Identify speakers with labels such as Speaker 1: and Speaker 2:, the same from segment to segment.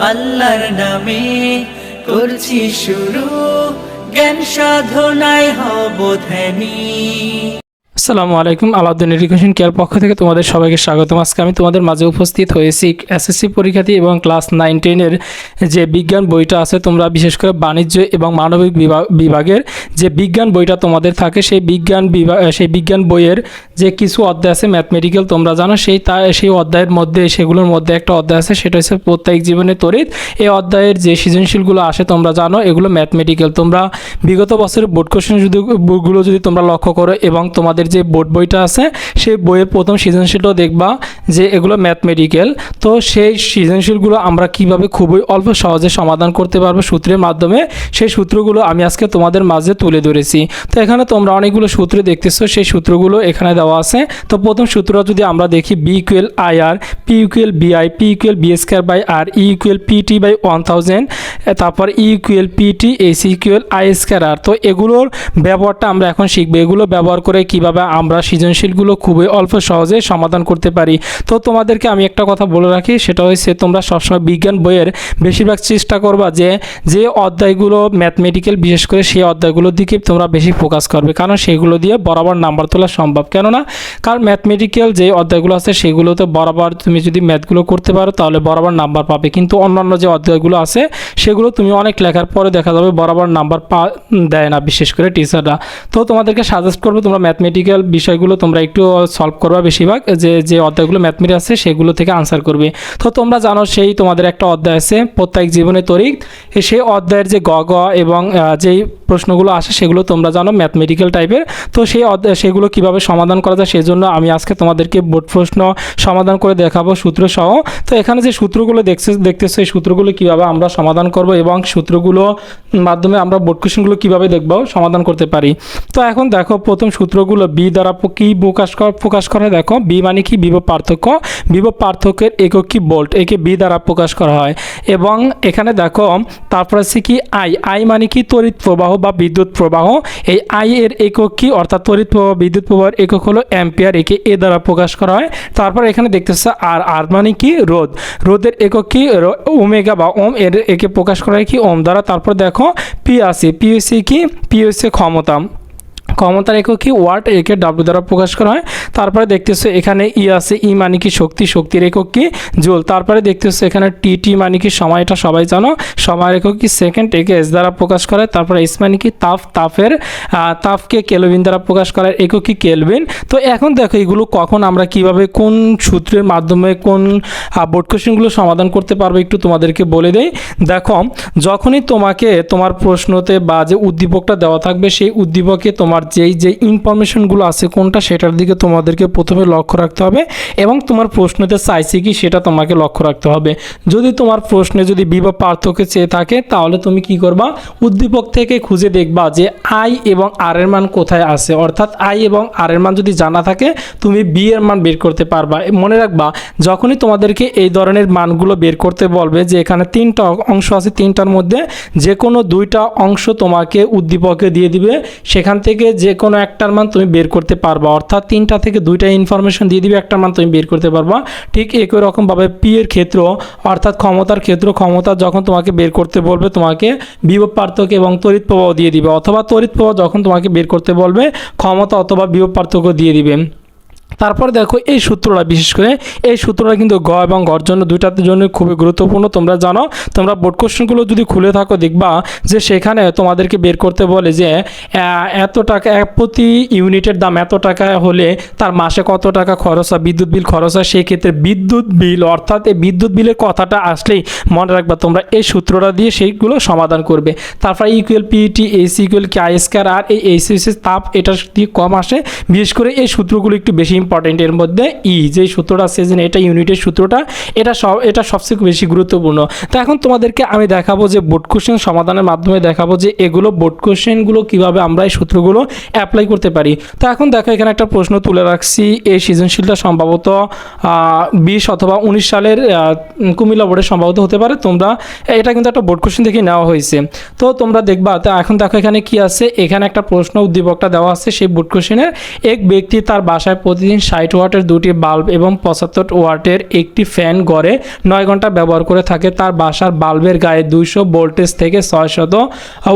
Speaker 1: আল্লাহর নামে করছি শুরু জ্ঞান সাধনায় হব ধ্যানী।
Speaker 2: আসসালামু আলাইকুম, আলাউদ্দিন এডুকেশন কেয়ার পক্ষ থেকে তোমাদের সবাইকে স্বাগতম। আজকে আমি তোমাদের মাঝে উপস্থিত হয়েছি এসএসসি পরীক্ষার্থী এবং ক্লাস নাইন টেনের যে বিজ্ঞান বইটা আছে, তোমরা বিশেষ করে বাণিজ্য এবং মানবিক বিভাগ- বিভাগের যে বিজ্ঞান বইটা তোমাদের থাকে, সেই বিজ্ঞান বিভাগ সেই বিজ্ঞান বইয়ের যে কিছু অধ্যায় আছে ম্যাথমেটিক্যাল তোমরা জানো, সেই তা সেই অধ্যায়ের মধ্যে, সেগুলোর মধ্যে একটা অধ্যায় আছে, সেটা হচ্ছে প্রত্যেক জীবনে তড়িৎ। এই অধ্যায়ের যে সৃজনশীলগুলো আসে তোমরা জানো, এগুলো ম্যাথমেটিক্যাল তোমরা বিগত বছরের বোর্ড কোশ্চেন যদি গুলো যদি তোমরা লক্ষ্য করো এবং তোমাদের যে বোর্ড বইটা আছে, সেই বইয়ের প্রথম সৃজনশীলটাও দেখবা যে এগুলো ম্যাথমেটিক্যাল তো সেই সৃজনশীলগুলো আমরা কীভাবে খুবই অল্প সহজে সমাধান করতে পারব সূত্রের মাধ্যমে, সেই সূত্রগুলো আমি আজকে তোমাদের মাঝে তুলে ধরেছি। তো এখানে তোমরা অনেকগুলো সূত্র দেখতেছো, সেই সূত্রগুলো এখানে দেওয়া আছে। তো প্রথম সূত্র যদি আমরা দেখি B equal I R P equal B I P equal B square by R E equal P T by one thousand তারপর E equal P T AC equal I square R তো এগুলোর ব্যবহারটা আমরা এখন শিখব। এগুলো ব্যবহার করে কীভাবে আমরা সৃজনশীলগুলো খুবই অল্প সহজে সমাধান করতে পারি। তো তোমাদেরকে আমি একটা কথা বলে রাখি, সেটা হচ্ছে তোমরা সবসময় বিজ্ঞান বইয়ের বেশিরভাগ চেষ্টা করবা যে যে অধ্যায়গুলো ম্যাথমেটিক্যাল বিশেষ করে সেই অধ্যায়গুলোর দিকে তোমরা বেশি ফোকাস করবে। কারণ সেগুলো দিয়ে বরাবর নাম্বার তোলা সম্ভব। কেননা, কারণ ম্যাথমেটিক্যাল যে অধ্যায়গুলো আছে সেগুলোতে বরাবর তুমি যদি ম্যাথগুলো করতে পারো, তাহলে বরাবর নাম্বার পাবে। কিন্তু অন্যান্য যে অধ্যায়গুলো আছে, সেগুলো তুমি অনেক লেখার পরে দেখা যাবে বরাবর নাম্বার পা দেয় না বিশেষ করে টিচাররা তো তোমাদেরকে সাজেস্ট করব তোমরা ম্যাথমেটিক্যাল বিষয়গুলো তোমরা একটু সলভ করবা বেশিরভাগ, যে যে অধ্যায়গুলো ম্যাথমেটিক্স আছে, সেগুলো থেকে আনসার করবে। তো তোমরা জানো সেই তোমাদের একটা অধ্যায় আছে, প্রত্যেক জীবনে তরিক সেই অধ্যায়ের যে গ গ এবং যেই প্রশ্নগুলো আসে, সেগুলো তোমরা জানো ম্যাথমেটিক্যাল টাইপের তো সেই অধ্যায়, সেগুলো কীভাবে সমাধান করা যায় সেই জন্য আমি আজকে তোমাদেরকে বোর্ড প্রশ্ন সমাধান করে দেখাবো, সূত্র সহ। তো এখানে যে সূত্রগুলো দেখছে, দেখতেছো, এই সূত্রগুলো কীভাবে আমরা সমাধান করব এবং সূত্রগুলো মাধ্যমে আমরা বোর্ড কোশ্চেনগুলো কীভাবে দেখব, সমাধান করতে পারি। তো এখন দেখো, প্রথম সূত্রগুলো বি দ্বারা কি প্রকাশ কর, প্রকাশ করা? দেখো, বি মানে কি? বিভব পার্থক্য। বিভব পার্থক্যের একক কি? ভোল্ট একে বি দ্বারা প্রকাশ করা হয়। এবং এখানে দেখো, তারপর আছে কি? আই। আই মানে কি? তড়িৎ প্রবাহ বা বিদ্যুৎ প্রবাহ। এই আই এর একক কি? অর্থাৎ তড়িৎ প্রবাহ, বিদ্যুৎ প্রবাহের একক হলো অ্যাম্পিয়ার। একে এ দ্বারা প্রকাশ করা হয়। তারপর এখানে দেখতেছে আর। আর মানে কি? রোধ। রোধের একক কি? ওমেগা বা ওম এর একে প্রকাশ করা হয় কি? ওম দ্বারা। তারপর দেখো, পি আছে। পি হচ্ছে কি? পি হচ্ছে ক্ষমতা। ক্ষমতার একক কি ওয়াট একে ডাব্লিউ দ্বারা প্রকাশ করা হয়। তারপরে দেখতেছো এখানে ই আছে ই মানে কি শক্তি শক্তির একক কি জোল। তারপরে দেখতেছো এখানে টি টি মানে কি সময়টা সবাই জানো। সময়ের একক কি সেকেন্ড একে এস দ্বারা প্রকাশ করা হয় তারপরে এস মানে কি তাপ, তাপের তাপকে কেলভিন দ্বারা প্রকাশ করা হয় একক কি কেলভিন তো এখন দেখো এগুলো কখন আমরা কীভাবে কোন সূত্রের মাধ্যমে কোন বোর্ড কোশ্চেনগুলো সমাধান করতে পারব একটু তোমাদেরকে বলে দেই। দেখো, যখনই তোমাকে তোমার প্রশ্নতে বা যে উদ্দীপকটা দেওয়া থাকবে, সেই উদ্দীপকে তোমার যেই যে ইনফরমেশনগুলো আছে কোনটা সেটার দিকে তোমাদেরকে প্রথমে লক্ষ্য রাখতে হবে এবং তোমার প্রশ্নতে চাইছে কি সেটা তোমাকে লক্ষ্য রাখতে হবে। যদি তোমার প্রশ্নে যদি বিভব পার্থক্য চেয়ে থাকে, তাহলে তুমি কি করবা? উদ্দীপক থেকে খুঁজে দেখবা যে আই এবং আর এর মান কোথায় আছে। অর্থাৎ আই এবং আর এর মান যদি জানা থাকে, তুমি বি এর মান বের করতে পারবা। মনে রাখবা, যখনই তোমাদেরকে এই ধরনের মানগুলো বের করতে বলবে যে এখানে তিনটা অংশ আছে, তিনটার মধ্যে যে কোনো দুইটা অংশ তোমাকে উদ্দীপকে দিয়ে দিবে। সেখান থেকে যে কোনো একটার মান তুমি বের করতে পারবা। অর্থাৎ তিনটা থেকে দুইটা ইনফরমেশন দিয়ে দিবে, একটার মান তুমি বের করতে পারবা। ঠিক একই রকমভাবে পি ক্ষেত্র, অর্থাৎ ক্ষমতার ক্ষেত্র, ক্ষমতা যখন তোমাকে বের করতে বলবে, তোমাকে বিভব পার্থক্য এবং তড়িৎ প্রবাহ দিয়ে দিবে। অথবা তড়িৎ প্রবাহ যখন তোমাকে বের করতে বলবে, ক্ষমতা অথবা বিভব পার্থক্য দিয়ে দিবে। তারপর দেখো এই সূত্রটা, বিশেষ করে এই সূত্রটা কিন্তু গ এবং গর জন্য দুইটাতে জন্য খুবই গুরুত্বপূর্ণ। তোমরা জানো, তোমরা বোর্ড কোশ্চেনগুলো যদি খুলে থাকো দেখবা যে সেখানে তোমাদেরকে বের করতে বলে যে এত টাকা প্রতি ইউনিটের দাম এত টাকা হলে তার মাসে কত টাকা খরচ হয়, বিদ্যুৎ বিল খরচ হয়, সেই ক্ষেত্রে বিদ্যুৎ বিল, অর্থাৎ এই বিদ্যুৎ বিলের কথাটা আসলেই মনে রাখবা, তোমরা এই সূত্রটা দিয়ে সেইগুলো সমাধান করবে। তারপর equal PT AC equal K I square R এই এসি তাপ এটা দিয়ে কম আসে, বিশেষ করে এই সূত্রগুলো একটু বেশি ইম্পর্টেন্ট এর মধ্যে ই যে সূত্রটা আছে যে এটা ইউনিটের সূত্রটা, এটা সব এটা সবচেয়ে বেশি গুরুত্বপূর্ণ। তো এখন তোমাদেরকে আমি দেখাবো যে বোর্ড কোশ্চেন সমাধানের মাধ্যমে দেখাবো যে এগুলো বোর্ড কোশ্চেনগুলো কীভাবে আমরা এই সূত্রগুলো অ্যাপ্লাই করতে পারি। তো এখন দেখো, এখানে একটা প্রশ্ন তুলে রাখছি। এই সৃজনশীলটা সম্ভবত বিশ অথবা উনিশ সালের কুমিল্লা বোর্ডে সম্ভবত হতে পারে। তোমরা, এটা কিন্তু একটা বোর্ড কোশ্চেন থেকে নেওয়া হয়েছে। তো তোমরা দেখবা, তো এখন দেখো এখানে কি আছে? এখানে একটা প্রশ্ন উদ্দীপকটা দেওয়া আছে সেই বোর্ড কোশ্চেনের এক ব্যক্তি তার বাসায় প্রতিদিন প্রতিদিন ষাট ওয়াটের দুটি বাল্ব এবং পঁচাত্তর ওয়াটের একটি ফ্যান গড়ে নয় ঘণ্টা ব্যবহার করে থাকে। তার বাসার বাল্বের গায়ে দুইশো ভোল্টেজ থেকে ছয়শত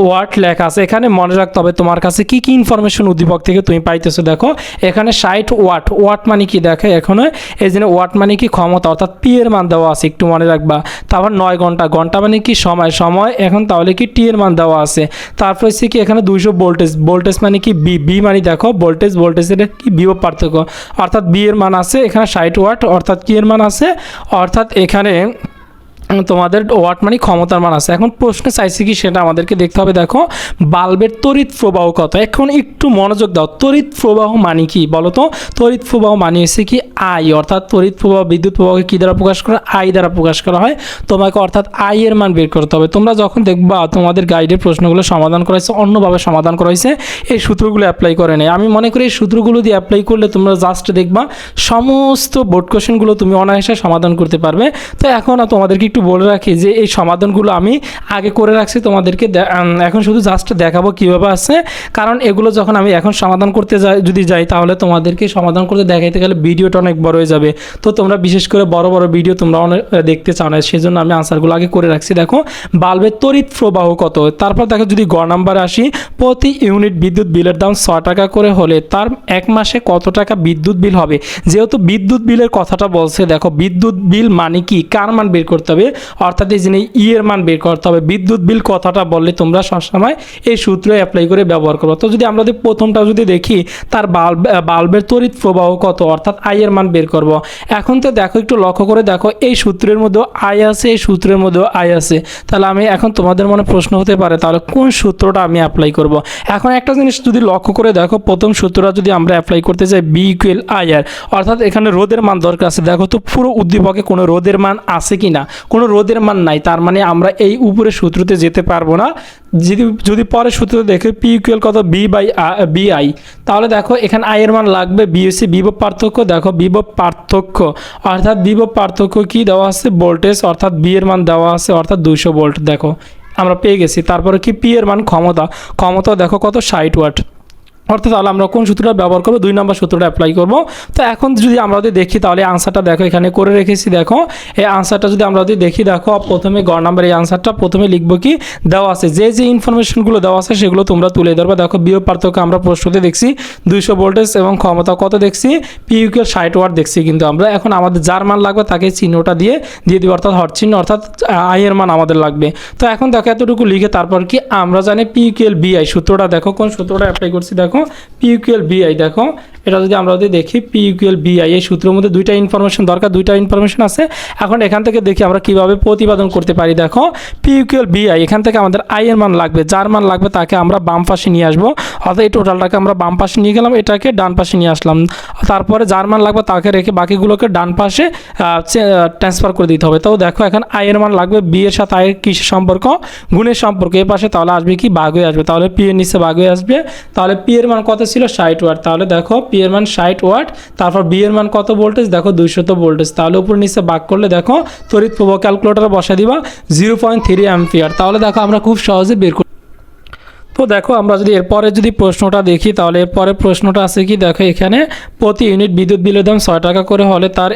Speaker 2: ওয়াট লেখা আছে। এখানে মনে রাখতে হবে তোমার কাছে কি কি ইনফরমেশন উদ্দীপক থেকে তুমি পাইতেছো। দেখো, এখানে ষাট ওয়াট। ওয়াট মানে কি? দেখে, এখানে এই জন্য ওয়াট মানে কি? ক্ষমতা। অর্থাৎ পি এর মান দেওয়া আছে, একটু মনে রাখবা। তারপর নয় ঘণ্টা। ঘণ্টা মানে কি? সময়। সময় এখন তাহলে কি? টি এর মান দেওয়া আছে। তারপর হচ্ছে কি? এখানে দুইশো ভোল্টেজ। ভোল্টেজ মানে কি? বি বি মানে দেখো, ভোল্টেজ। ভোল্টেজের কি? বিভব পার্থক্য। অর্থাৎ বি এর মান আছে, এখানে ষাট ওয়াট, অর্থাৎ কি এর মান আছে? অর্থাৎ এখানে তোমাদের ওয়াট মানে ক্ষমতার মান আছে। এখন প্রশ্ন চাইছি কি সেটা আমাদেরকে দেখতে হবে। দেখো, বাল্বের তড়িৎ প্রবাহ কত? এখন একটু মনোযোগ দাও। তড়িৎ প্রবাহ মানে কি? বলো তো। তড়িৎ প্রবাহ মানে হচ্ছে কি আই। অর্থাৎ তড়িৎ প্রবাহ বিদ্যুৎ প্রবাহকে কী দ্বারা প্রকাশ করা? আই দ্বারা প্রকাশ করা হয়। তোমাকে অর্থাৎ আই এর মান বের করতে হবে। তোমরা যখন দেখবা, তোমাদের গাইডের প্রশ্নগুলো সমাধান করা হয়েছে, অন্যভাবে সমাধান করা হয়েছে। এই সূত্রগুলো অ্যাপ্লাই করে নেই। আমি মনে করি এই সূত্রগুলো দিয়ে অ্যাপ্লাই করলে তোমরা জাস্ট দেখবা, সমস্ত বোর্ড কোশ্চেনগুলো তুমি অনায়াসে সমাধান করতে পারবে। তো এখন তোমাদেরকে একটু বলে রাখি যে এই সমাধানগুলো আমি আগে করে রাখছি তোমাদেরকে এখন শুধু জাস্ট দেখাবো কীভাবে আছে কারণ এগুলো যখন আমি এখন সমাধান করতে যাই, যদি যাই, তাহলে তোমাদেরকে সমাধান করতে দেখাইতে গেলে ভিডিওটা অনেক বড় হয়ে যাবে। তো তোমরা বিশেষ করে বড় বড় ভিডিও তোমরা অনেক দেখতে চাও না, সেজন্য আমি আনসারগুলো আগে করে রাখছি। দেখো, বাল্বের তড়িৎ প্রবাহ কত? তারপর দেখো, যদি গ নাম্বারে আসি, প্রতি ইউনিট বিদ্যুৎ বিলের দাম ছ টাকা করে হলে তার এক মাসে কত টাকা বিদ্যুৎ বিল হবে? যেহেতু বিদ্যুৎ বিলের কথাটা বলছে, দেখো, বিদ্যুৎ বিল মানে কি? কার মান বের করতে হবে? অর্থাৎ এই যিনি ই এর মান বের করতে হবে। বিদ্যুৎ বিল কথাটা বললে তোমরা সবসময় এই সূত্র অ্যাপ্লাই করে ব্যবহার করো তো যদি আমরা যদি প্রথমটা যদি দেখি, তার বাল্ব বাল্বের তড়িৎ প্রবাহ কত? অর্থাৎ আই এর মান বের করব। এখন তো দেখো, একটু লক্ষ্য করে দেখো, এই সূত্রের মধ্যে আই আছে, এই সূত্রের মধ্যে আই আছে। তাহলে আমি এখন তোমাদের মনে প্রশ্ন হতে পারে, তাহলে কোন সূত্রটা আমি অ্যাপ্লাই করব? এখন একটা জিনিস যদি লক্ষ্য করে দেখো, প্রথম সূত্রটা যদি আমরা অ্যাপ্লাই করতে চাই বি ইকুয়েল আই আর অর্থাৎ এখানে রোদের মান দরকার আছে। দেখো তো পুরো উদ্দীপকে কোনো রোদের মান আছে কি না কোনো রোদের মান নাই, তার মানে আমরা এই উপরে সূত্রতে যেতে পারব না। যদি যদি পরে সূত্র দেখে পি ইকুয়াল কত বি বাই বি আই তাহলে দেখো এখানে আই এর মান লাগবে বি হচ্ছে বিভব পার্থক্য, দেখো বিভব পার্থক্য। অর্থাৎ বিভব পার্থক্য কি দেওয়া আছে? ভোল্টেজ অর্থাৎ বি এর মান দেওয়া আছে, অর্থাৎ দুইশো ভোল্ট দেখো। আমরা পেয়ে গেছি। তারপরে কি পি এর মান ক্ষমতা? ক্ষমতা দেখো কত ষাট ওয়াট অর্থাৎ তাহলে আমরা কোন সূত্রটা ব্যবহার করব? দুই নম্বর সূত্রটা অ্যাপ্লাই করব। তো এখন যদি আমরা যদি দেখি, তাহলে আনসারটা দেখো, এখানে করে রেখেছি, দেখো। এই আনসারটা যদি আমরা যদি দেখি, দেখো, প্রথমে গড় নাম্বার এই আনসারটা প্রথমে লিখব কি? দেওয়া আছে। যে যে ইনফরমেশনগুলো দেওয়া আছে, সেগুলো তোমরা তুলে ধরবে। দেখো, বিয়োগ পার্থক্য আমরা প্রশ্নতে দেখছি, দুইশো ভোল্টেজ এবং ক্ষমতা কত দেখছি? পিউকের ষাট ওয়াট দেখছি কিন্তু আমরা। এখন আমাদের যার মান লাগবে, তাকে চিহ্নটা দিয়ে দিয়ে দিব, অর্থাৎ হট চিহ্ন, অর্থাৎ আই এর মান আমাদের লাগবে। তো এখন দেখো, এতটুকু লিখে তারপর কি? আমরা জানি পিউকেল বিআই সূত্রটা দেখো, কোন সূত্রটা অ্যাপ্লাই করছি দেখো। পিউকিউএল বিআই দেখো এটা যদি আমরা যদি দেখি পিউকিউএল বিআই এই সূত্রের মধ্যে দুইটা ইনফরমেশন দরকার, দুইটা ইনফরমেশন আছে। এখন এখান থেকে দেখি আমরা কীভাবে প্রতিপাদন করতে পারি। দেখো পিউকিউএল বিআই এখান থেকে আমাদের আই এর মান লাগবে, যার মান লাগবে তাকে আমরা বাম পাশে নিয়ে আসব। অর্থাৎ এই টোটালটাকে আমরা বাম পাশে নিয়ে গেলাম, এটাকে ডান পাশে নিয়ে আসলাম। তারপরে যার মান লাগবে তাকে রেখে বাকিগুলোকে ডান পাশে ট্রান্সফার করে দিতে হবে। তো দেখো, এখন আই এর মান লাগবে বি এর সাথে আয়ের কিসের সম্পর্ক? গুণের সম্পর্ক। এ পাশে তাহলে আসবে কি? বাঘ হয়ে আসবে। তাহলে পি এর নিচে বাঘ হয়ে আসবে। তাহলে পি এর মান কত ছিল? ষাট ওয়াট। তাহলে দেখো পি এর মান ষাট ওয়াট, তারপর বি এর মান কত ভোল্টেজ দেখো দুইশত ভোল্টেজ তাহলে উপর নিচে বাক করলে দেখো, তড়িৎ প্রবাহ ক্যালকুলেটারে বসা দিবা জিরো পয়েন্ট থ্রি অ্যাম্পিয়ার তাহলে দেখো আমরা খুব সহজে বের করি তো দেখো, আমরা যদি এরপরে যদি প্রশ্নটা দেখি, তাহলে এরপরে প্রশ্নটা আছে কি? দেখো, এখানে প্রতি ইউনিট বিদ্যুৎ বিলের দাম ছয় টাকা করে হলে তার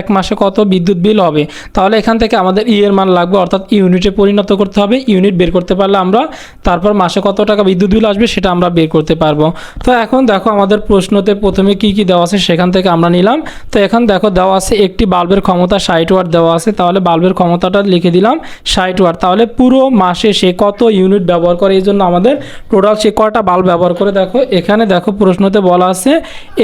Speaker 2: এক মাসে কত বিদ্যুৎ বিল হবে? তাহলে এখান থেকে আমাদের ই এর মান লাগবে, অর্থাৎ ইউনিটে পরিণত করতে হবে। ইউনিট বের করতে পারলে আমরা তারপর মাসে কত টাকা বিদ্যুৎ বিল আসবে সেটা আমরা বের করতে পারব। তো এখন দেখো, আমাদের প্রশ্নতে প্রথমে কি কি দেওয়া আছে সেখান থেকে আমরা নিলাম। তো এখন দেখো, দেওয়া আছে একটি বাল্বের ক্ষমতা ষাট ওয়াট দেওয়া আছে। তাহলে বাল্বের ক্ষমতাটা লিখে দিলাম ষাট ওয়াট। তাহলে পুরো মাসে সে কত ইউনিট ব্যবহার করে, এই জন্য আমাদের টোটাল সে কয়টা বাল্ব ব্যবহার করে দেখো? এখানে দেখো প্রশ্নতে বলা আছে,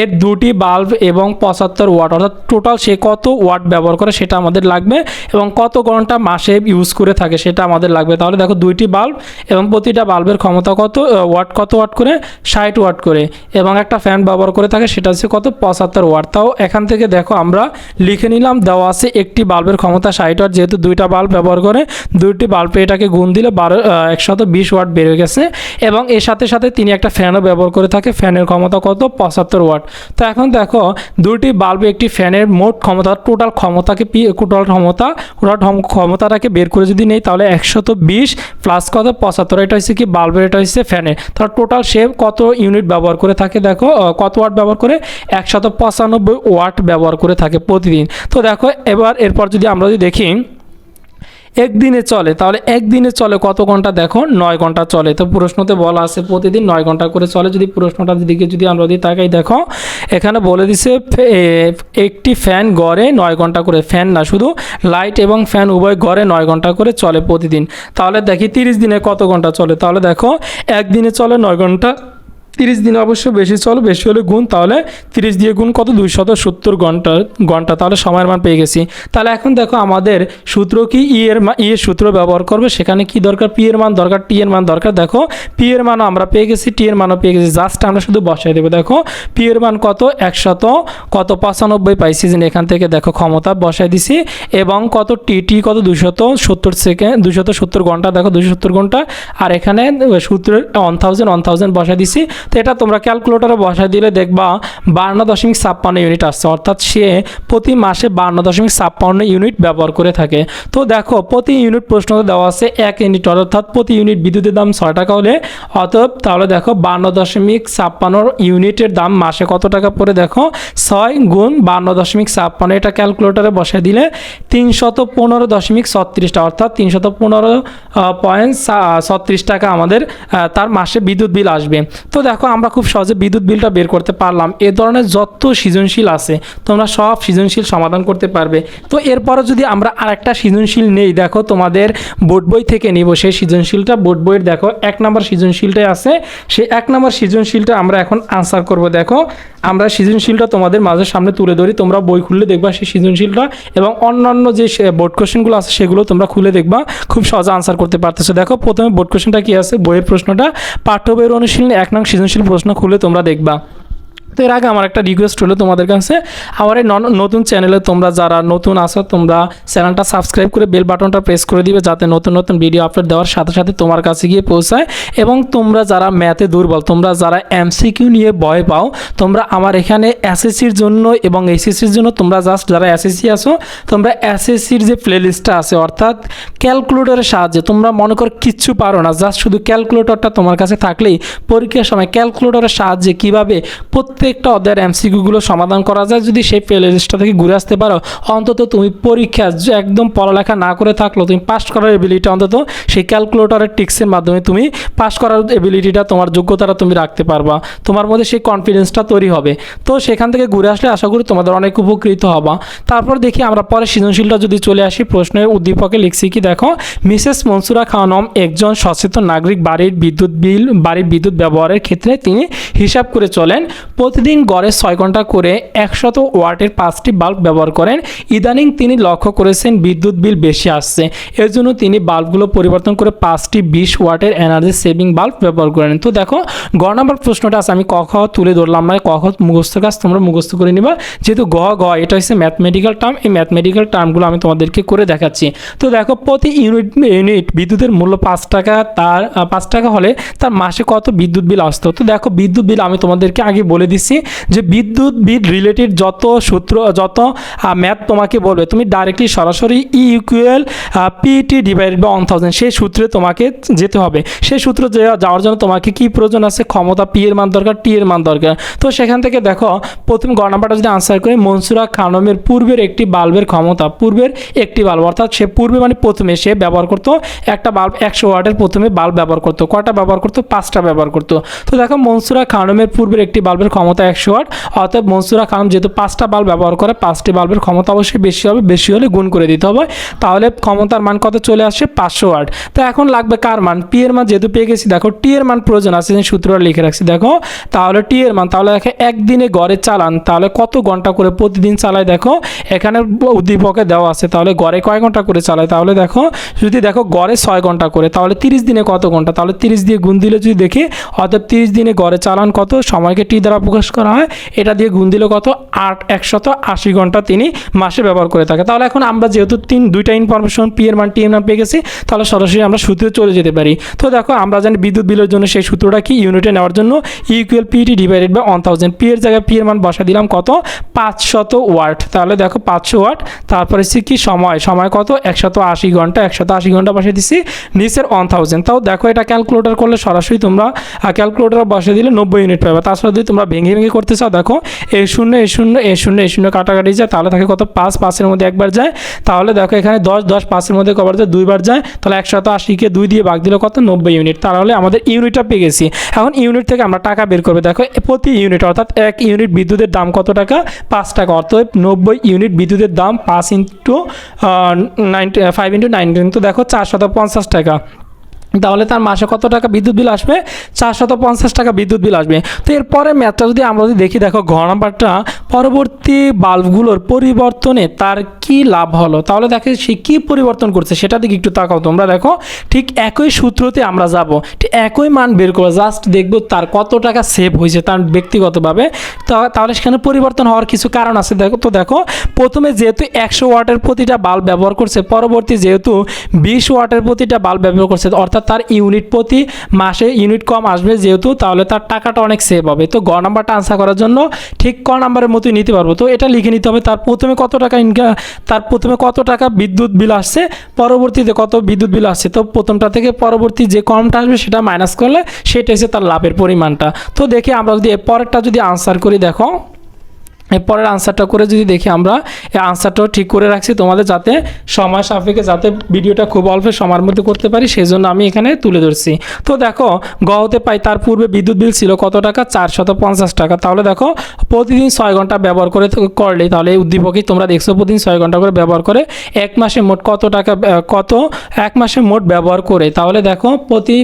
Speaker 2: এর দুটি বাল্ব এবং পঁচাত্তর ওয়াট অর্থাৎ টোটাল সে কত ওয়াট ব্যবহার করে সেটা আমাদের লাগবে এবং কত ঘণ্টা মাসে ইউজ করে থাকে সেটা আমাদের লাগবে। তাহলে দেখো দুইটি বাল্ব এবং প্রতিটা বাল্বের ক্ষমতা কত ওয়াট কত ওয়াট করে? ষাট ওয়াট করে। এবং একটা ফ্যান ব্যবহার করে থাকে সেটা হচ্ছে কত? পঁচাত্তর ওয়াট তাও এখান থেকে দেখো আমরা লিখে নিলাম, দেওয়া আছে একটি বাল্বের ক্ষমতা ষাট ওয়াট যেহেতু দুইটা বাল্ব ব্যবহার করে, দুইটি বাল্বে এটাকে গুণ দিলে বারো একশত বিশ ওয়াট বেড়ে গেছে। এবং এর সাথে সাথে তিনি একটা ফ্যানও ব্যবহার করে থাকে। ফ্যানের ক্ষমতা কত? পঁচাত্তর ওয়াট। তো এখন দেখো দুটি বাল্বে, একটি ফ্যানের মোট ক্ষমতা টোটাল ক্ষমতাকে টোটাল ক্ষমতা টোটাল ক্ষমতাটাকে বের করে যদি নেই, তাহলে একশত বিশ প্লাস কত? পঁচাত্তর। এটা হচ্ছে কি? বাল্বের, এটা হচ্ছে ফ্যানের। তাহলে টোটাল সে কত ইউনিট ব্যবহার করে থাকে দেখো কত ওয়াট ব্যবহার করে? একশত পঁচানব্বই ওয়াট ব্যবহার করে থাকে প্রতিদিন। তো দেখো, এবার এরপর যদি আমরা যদি দেখি একদিনে চলে, তাহলে একদিনে চলে কত ঘণ্টা? দেখো, নয় ঘণ্টা চলে। তো প্রশ্নতে বলা আছে, প্রতিদিন নয় ঘণ্টা করে চলে। যদি প্রশ্নটার দিকে যদি আমরা যদি তাকাই দেখো, এখানে বলে দিছে একটি ফ্যান গড়ে নয় ঘণ্টা করে। ফ্যান না, শুধু লাইট এবং ফ্যান উভয় গড়ে নয় ঘণ্টা করে চলে প্রতিদিন। তাহলে দেখি তিরিশ দিনে কত ঘণ্টা চলে? তাহলে দেখো, একদিনে চলে নয় ঘণ্টা তিরিশ দিন অবশ্য বেশি চলো, বেশি হলে গুণ, তাহলে তিরিশ দিয়ে গুণ কত? দুইশত সত্তর ঘণ্টা ঘণ্টা, তাহলে সময়ের মান পেয়ে গেছি। তাহলে এখন দেখো আমাদের সূত্র কি? ই এর মা- ই এর সূত্র ব্যবহার করবে। সেখানে কি দরকার? পি এর মান দরকার টি এর মান দরকার। দেখো পি এর মানও আমরা পেয়ে গেছি টি এর মানও পেয়ে গেছি। জাস্ট আমরা শুধু বসাই দেবো। দেখো পি এর মান কত? একশত কত? পঁচানব্বই পাইছি যে এখান থেকে দেখো ক্ষমতা বসাই দিছি। এবং কত? টি টি কত? দুশত সত্তর সেকেন্ড দুশত সত্তর ঘণ্টা। দেখো দুশো সত্তর ঘণ্টা। আর এখানে সূত্রের ওয়ান থাউজেন্ড ওয়ান থাউজেন্ড বসাই দিছি। তো এটা তোমরা ক্যালকুলেটারে বসাই দিলে দেখবা বান্ন দশমিক ছাপ্পান্ন ইউনিট আসছে। অর্থাৎ সে প্রতি মাসে বান্ন দশমিক ছাপ্পান্ন ইউনিট ব্যবহার করে থাকে। তো দেখো, প্রতি ইউনিট প্রশ্নতে দেওয়া আছে এক ইউনিট অর্থাৎ প্রতি ইউনিট বিদ্যুতের দাম ছয় টাকা হলে, অতএব তাহলে দেখো বান্ন দশমিক ছাপ্পান্ন ইউনিটের দাম মাসে কত টাকা পড়ে দেখো? ছয় গুণ বান্ন দশমিক ছাপ্পান্ন, এটা ক্যালকুলেটারে বসাই দিলে তিনশত পনেরো দশমিক ছত্রিশটা অর্থাৎ তিনশত পনেরো পয়েন্ট ছত্রিশ টাকা আমাদের তার মাসে বিদ্যুৎ বিল আসবে। তো দেখো আমরা খুব সহজে বিদ্যুৎ বিলটা বের করতে পারলাম। এ ধরনের যত সৃজনশীল আছে, তোমরা সব সৃজনশীল সমাধান করতে পারবে। তো এরপরও যদি আমরা আরেকটা সৃজনশীল নেই, দেখো তোমাদের বোর্ড বই থেকে নিব। সেই সৃজনশীলটা বোর্ড বইয়ের দেখো, এক নম্বর সৃজনশীলটাই আছে। সেই এক নম্বর সৃজনশীলটা আমরা এখন আনসার করব, দেখো। আমরা সৃজনশীলটা তোমাদের মাঝে সামনে তুলে ধরি। তোমরা বই খুললে দেখবা সেই সৃজনশীলটা এবং অন্যান্য যে বোর্ড কোশ্চেনগুলো আছে, সেগুলো তোমরা খুলে দেখবা। খুব সহজে আনসার করতে পারতেছো। দেখো, প্রথমে বোর্ড কোশ্চেনটা কি আছে? বইয়ের প্রশ্নটা। পাঠ্য বইয়ের অনুশীলন এক নং সৃজনশীল প্রশ্ন খুলে তোমরা দেখবা। তো এর আগে আমার একটা রিকোয়েস্ট হলো তোমাদের কাছে আমার এই নতুন চ্যানেলে তোমরা যারা নতুন আসো তোমরা চ্যানেলটা সাবস্ক্রাইব করে বেল বাটনটা প্রেস করে দিবে যাতে নতুন নতুন ভিডিও আপলোড দেওয়ার সাথে সাথে তোমার কাছে গিয়ে পৌঁছায়। এবং তোমরা যারা ম্যাথে দুর্বল, তোমরা যারা এমসিকিউ নিয়ে ভয় পাও, তোমরা আমার এখানে এসএসসির জন্য এবং এসএসসির জন্য তোমরা জাস্ট যারা এসএসসি আসো তোমরা এসএসসির যে প্লেলিস্টটা আছে, অর্থাৎ ক্যালকুলেটরের সাহায্যে, তোমরা মনে কর কিচ্ছু পারো না জাস্ট শুধু ক্যালকুলেটরটা তোমার কাছে থাকলেই পরীক্ষার সময় ক্যালকুলেটরের সাহায্যে কীভাবে প্রত্যেকটা অধ্যায়ের এমসিকিউগুলো সমাধান করা যায়। যদি সেই প্লেলিস্টটা থেকে ঘুরে আসতে পারো, অন্তত তুমি পরীক্ষা একদম পড়ালেখা না করে থাকল, তুমি পাস করার এবিলিটি অন্তত সেই ক্যালকুলেটরের টিক্সের মাধ্যমে তুমি পাস করার এবিলিটিটা তোমার যোগ্যতাটা তুমি রাখতে পারবা। তোমার মধ্যে সেই কনফিডেন্সটা তৈরি হবে। তো সেখান থেকে ঘুরে আসলে আশা করি তোমাদের অনেক উপকৃত হবা। তারপর দেখি আমরা পরে সৃজনশীলটা যদি চলে আসি প্রশ্নের উদ্দীপকে লিখছি কি, দেখো, মিসেস মনসুরা খানম একজন সচেতন নাগরিক, বাড়ির বিদ্যুৎ বিল, বাড়ির বিদ্যুৎ ব্যবহারের ক্ষেত্রে তিনি হিসাব করে চলেন। প্রতিদিন গড়ে ছয় ঘণ্টা করে একশত ওয়াটের পাঁচটি বাল্ব ব্যবহার করেন। ইদানিং তিনি লক্ষ্য করেছেন বিদ্যুৎ বিল বেশি আসছে। এর জন্য তিনি বাল্বগুলো পরিবর্তন করে পাঁচটি বিশ ওয়াটের এনার্জি সেভিং বাল্ব ব্যবহার করেন। তো দেখো গ নম্বর প্রশ্নটা আছে, আমি ক খ তুলে ধরলাম না ক খ মুখস্থ কাজ তোমরা মুখস্থ করে নিবা। যেহেতু গ গ, এটা হচ্ছে ম্যাথমেটিক্যাল টার্ম এই ম্যাথমেটিক্যাল টার্মগুলো আমি তোমাদেরকে করে দেখাচ্ছি। তো দেখো, প্রতি ইউনিট ইউনিট বিদ্যুতের মূল্য পাঁচ টাকা, তার, পাঁচ টাকা হলে তার মাসে কত বিদ্যুৎ বিল আসতো? তো দেখো, বিদ্যুৎ বিল আমি তোমাদেরকে আগে বলে দিচ্ছি। যে বিদ্যুৎ বিল রিলেটেড যত সূত্র, যত ম্যাথ তোমাকে বলবে, তুমি ডাইরেক্টলি সরাসরি E equal PT divided by one thousand সেই সূত্রে তোমাকে যেতে হবে। সেই সূত্র যাওয়ার জন্য তোমাকে কি প্রয়োজন আছে? ক্ষমতা পি এর মান দরকার টি এর মান দরকার। তো সেখান থেকে দেখো, প্রথম গ নাম্বারটা যদি আনসার করি, মনসুরা খানমের পূর্বের একটি বাল্বের ক্ষমতা, পূর্বের একটি বাল্ব, অর্থাৎ সে পূর্বে মানে প্রথমে সে ব্যবহার করতো, একটা বাল্ব একশো ওয়াটের প্রথমে বাল্ব ব্যবহার করতো, কটা ব্যবহার করতো? পাঁচটা ব্যবহার করতো। তো দেখো, মনসুরা খানমের পূর্বের একটি বাল্বের ক্ষমতা একশো ওয়াট অতএব মনসুরা খানম যেহেতু পাঁচটা বাল্ব ব্যবহার করে, পাঁচটি বাল্বের ক্ষমতা অবশ্যই বেশি হবে, বেশি হলে গুণ করে দিতে হবে। তাহলে ক্ষমতার মান কত চলে আসছে পাঁচশো ওয়াট তো এখন লাগবে কার মান? পি এর মান যেহেতু পেয়ে গেছি, দেখো টি এর মান প্রয়োজন আছে সূত্রটা লিখে রাখছি, দেখো। তাহলে টি এর মান, তাহলে দেখে একদিনে গড়ে চালান, তাহলে কত ঘণ্টা করে প্রতিদিন চালায়, দেখো। এখানে উদ্দীপকে দেওয়া আছে, তাহলে গড়ে কয় ঘণ্টা করে চালায়? তাহলে দেখো, যদি দেখো গড়ে ছয় ঘণ্টা করে, তাহলে তিরিশ দিনে কত ঘণ্টা? তাহলে তিরিশ দিয়ে গুণ দিলে যদি দেখি অর্থাৎ তিরিশ দিনে গড়ে চালান কত? সময়কে টি দ্বারা প্রকাশ করা হয়। এটা দিয়ে গুণ দিলে কত? আট, একশত আশি ঘণ্টা তিনি মাসে ব্যবহার করে থাকে। তাহলে এখন আমরা যেহেতু তিন, দুইটা ইনফরমেশন পি এর মান টি এর মান পেয়ে গেছি, তাহলে সরাসরি আমরা সূত্রে চলে যেতে পারি। তো দেখো, আমরা জানি বিদ্যুৎ বিলের জন্য সেই সূত্রটা কি? ইউনিটে নেওয়ার জন্য equal PT divided by one thousand P এর জায়গায় পি এর মান বসা দিলাম কত? পাঁচশত ওয়াট। তাহলে দেখো, পাঁচশো ওয়াট, তারপরে হচ্ছে কি সময়? সময় কত? একশত আশি ঘণ্টা, একশত আশি ঘণ্টা বসে দিছি, নিচের ওয়ান থাউজেন্ড তাও দেখো, এটা ক্যালকুলেটার করলে সরাসরি তোমরা ক্যালকুলেটার বসে দিলে নব্বই ইউনিট পাবে তাছাড়া যদি তোমরা ভেঙে ভেঙে করতে চাও, দেখো, এ শূন্য এ শূন্য এ শূন্য এ শূন্য কাটাকাটি যায়, তাহলে থাকে কত? পাঁচ পাঁচের মধ্যে একবার যায়, তাহলে দেখো এখানে দশ দশ পাঁচের মধ্যে কবার যায়, দুইবার যায়, তাহলে একশত আশিকে দুই দিয়ে ভাগ দিলে কত? নব্বই ইউনিট, তাহলে আমাদের ইউনিটটা পেয়ে গেছি। এখন ইউনিট থেকে আমরা টাকা বের করবে, দেখো প্রতি ইউনিট, অর্থাৎ এক ইউনিট বিদ্যুতের দাম কত টাকা? পাঁচ টাকা অর্থাৎ নব্বই ইউনিট বিদ্যুতের দাম পাঁচ into ninety five into nineteen তো দেখো চারশত পঞ্চাশ টাকা। তাহলে তার মাসে কত টাকা বিদ্যুৎ বিল আসবে? চারশত পঞ্চাশ টাকা বিদ্যুৎ বিল আসবে। তো এরপরে ম্যাথটা যদি আমরা যদি দেখি, দেখো, ঘ নাম্বারটা, পরবর্তী বাল্বগুলোর পরিবর্তনে তার কি লাভ হলো? তাহলে দেখে সে কী পরিবর্তন করছে, সেটা দিকে একটু তাকাও তোমরা। দেখো, ঠিক একই সূত্রতে আমরা যাব। ঠিক একই মান বের করব জাস্ট দেখব তার কত টাকা সেভ হয়েছে তার ব্যক্তিগতভাবে। তাহলে সেখানে পরিবর্তন হওয়ার কিছু কারণ আছে। দেখো, তো দেখো, প্রথমে যেহেতু একশো ওয়াটের প্রতিটা বাল্ব ব্যবহার করছে, পরবর্তী যেহেতু বিশ ওয়াটের প্রতিটা বাল্ব ব্যবহার করছে, অর্থাৎ তার ইউনিট প্রতি মাসে ইউনিট কম আসবে যেহেতু, তাহলে তার টাকাটা অনেক সেভ হবে। তো গ নাম্বারটা আনসার করার জন্য ঠিক ক নাম্বারের মতোই নিতে পারব। তো এটা লিখে নিতে হবে, তার প্রথমে কত টাকা ইনকাম তার প্রথমে কত টাকা বিদ্যুৎ বিল আসছে, পরবর্তীতে কত বিদ্যুৎ বিল আসছে। তো প্রথমটা থেকে পরবর্তী যে কমটা আসবে, সেটা মাইনাস করলে সেটা হচ্ছে তার লাভের পরিমাণটা। তো দেখি আমরা যদি পরেরটা যদি আনসার করি, দেখো। পরের আনসারটা করে যদি দেখি আমরা, এই আনসারটাও ঠিক করে রাখছি তোমাদের যাতে সময় সাপেক্ষে যাতে ভিডিওটা খুব অল্প সময়ের মধ্যে করতে পারি সেই জন্য আমি এখানে তুলে ধরছি। তো দেখো, গহতে পাই, তার পূর্বে বিদ্যুৎ বিল ছিল কত টাকা? চারশত পঞ্চাশ টাকা। তাহলে দেখো, প্রতিদিন ছয় ঘণ্টা ব্যবহার করে করলে তাহলে এই উদ্দীপকেই তোমরা দেখছ, প্রতিদিন ছয় ঘণ্টা করে ব্যবহার করে এক মাসে মোট কত টাকা কত? এক মাসে মোট ব্যবহার করে। তাহলে দেখো, প্রতি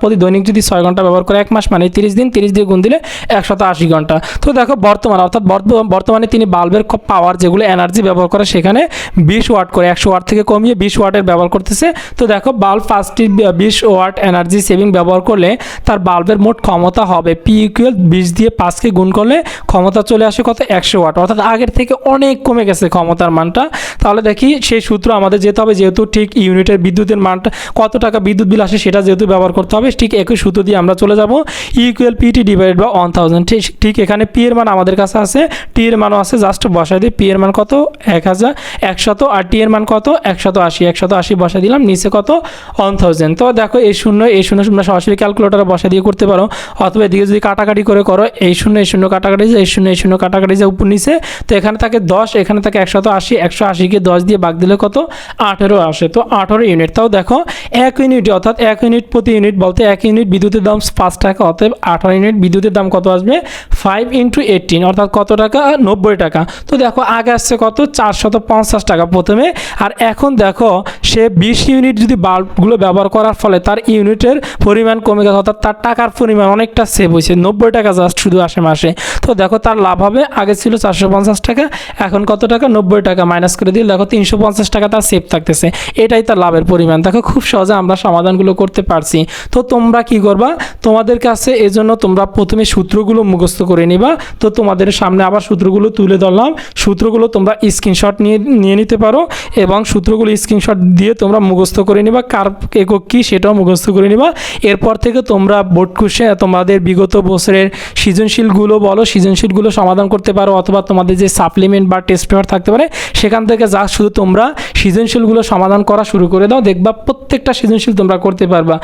Speaker 2: প্রতি দৈনিক যদি ছয় ঘণ্টা ব্যবহার করে এক মাস মানে তিরিশ দিন, তিরিশ দিয়ে গুণ দিলে একশত আশি ঘণ্টা। তো দেখো, বর্তমান, অর্থাৎ বর্ত- বর্তমানে তিনি বাল্বের পাওয়ার যেগুলো এনার্জি ব্যবহার করে সেখানে বিশ ওয়াট করে, একশো ওয়াট থেকে কমিয়ে বিশ ওয়াটের ব্যবহার করতেছে। তো দেখো, বাল্ব পাঁচটি বিশ ওয়াট এনার্জি সেভিং ব্যবহার করলে তার বাল্বের মোট ক্ষমতা হবে পি ইকুয়াল বিশ দিয়ে পাঁচকে গুণ করলে ক্ষমতা চলে আসে কত? একশো ওয়াট অর্থাৎ আগের থেকে অনেক কমে গেছে ক্ষমতার মানটা। তাহলে দেখি সেই সূত্র আমাদের যেতে হবে, যেহেতু ঠিক ইউনিটের বিদ্যুতের মানটা কত টাকা বিদ্যুৎ বিল আসে সেটা যেহেতু ব্যবহার করতে হবে, ঠিক একই সূত্র দিয়ে আমরা চলে যাব। Equal PT divide by one thousand ঠিক ঠিক এখানে পি এর মান আমাদের কাছে আছে টি এর মানও আছে জাস্ট বসাই দিই পি এর মান কত? এক হাজার। একশত আর টি এর মান কত? একশত আশি। একশত আশি বসাই দিলাম, নিচে কত? ওয়ান থাউজেন্ড তো দেখো, এই শূন্য এই শূন্য শূন্য সরাসরি ক্যালকুলেটারে বসা দিয়ে করতে পারো। অথবা এদিকে যদি কাটাকাটি করে করো, এই শূন্য এই শূন্য কাটাকাটি যায় এই শূন্য এই শূন্য কাটাকাটি যে উপর নিচে, তো এখানে থাকে দশ, এখানে থাকে একশত আশি। একশো আশিকে দশ দিয়ে ভাগ দিলে কত? আঠেরো আসে। তো আঠেরো ইউনিট তাও দেখো, এক ইউনিট অর্থাৎ এক ইউনিট প্রতি ইউনিট বলতে এক ইউনিট বিদ্যুতের দাম পাঁচ টাকা, অতএব আঠারো ইউনিট বিদ্যুতের দাম কত আসবে? ফাইভ ইন্টু এইটিন অর্থাৎ কত টাকা নব্বই টাকা। তো দেখো, আগে আসছে কত? চারশত পঞ্চাশ টাকা প্রথমে। আর এখন দেখো, সে বিশ ইউনিট যদি বাল্বগুলো ব্যবহার করার ফলে তার ইউনিটের পরিমাণ কমে গেছে, অর্থাৎ তার টাকার পরিমাণ অনেকটা সেভ হয়েছে। নব্বই টাকা জাস্ট শুধু আসে মাসে। তো দেখো, তার লাভ হবে, আগে ছিল চারশো পঞ্চাশ টাকা, এখন কত টাকা? নব্বই টাকা মাইনাস করে দিলে দেখো তিনশো পঞ্চাশ টাকা তার সেভ থাকতেছে। এটাই তার লাভের পরিমাণ। দেখো, খুব সহজে আমরা সমাধানগুলো করতে পারছি। তো তোমরা কি করবা? তোমাদের কাছে এজন্য তোমরা প্রথমে সূত্রগুলো মুখস্থ করে নিবা। তো তোমাদের সামনে আবার সূত্রগুলো তুলে ধরলাম। সূত্রগুলো তোমরা স্ক্রিনশট নিয়ে নিয়ে নিতে পারো এবং সূত্রগুলো স্ক্রিনশট দিয়ে তোমরা মুখস্থ করে নিবা, কার একক কী সেটাও মুখস্থ করে নিবা। এরপর থেকে তোমরা বোর্ড কোশ্চেন তোমাদের বিগত বছরের সৃজনশীলগুলো বলো, সৃজনশীলগুলো সমাধান করতে পারো অথবা তোমাদের যে সাপ্লিমেন্ট বা টেস্ট পেপার থাকতে পারে, সেখান থেকে যা শুধু তোমরা সৃজনশীলগুলো সমাধান করা শুরু করে দাও। দেখবা প্রত্যেকটা সৃজনশীল তোমরা করতে পারবা।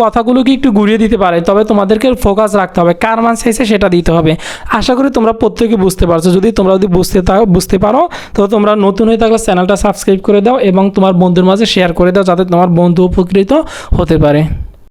Speaker 2: কথাগুলো কি একটু ঘুরিয়ে দিতে পারে, তবে তোমাদেরকে ফোকাস রাখতে হবে। কার মান চাইছে সেটা দিতে হবে। আশা করি তোমরা প্রত্যেকে বুঝতে পারছ। যদি তোমরা যদি বুঝতে থাকো বুঝতে পারো, তো তোমরা নতুন হয়ে থাকলে চ্যানেলটা সাবস্ক্রাইব করে দাও এবং তোমার বন্ধুর মাঝে শেয়ার করে দাও, যাতে তোমার বন্ধু উপকৃত হতে পারে।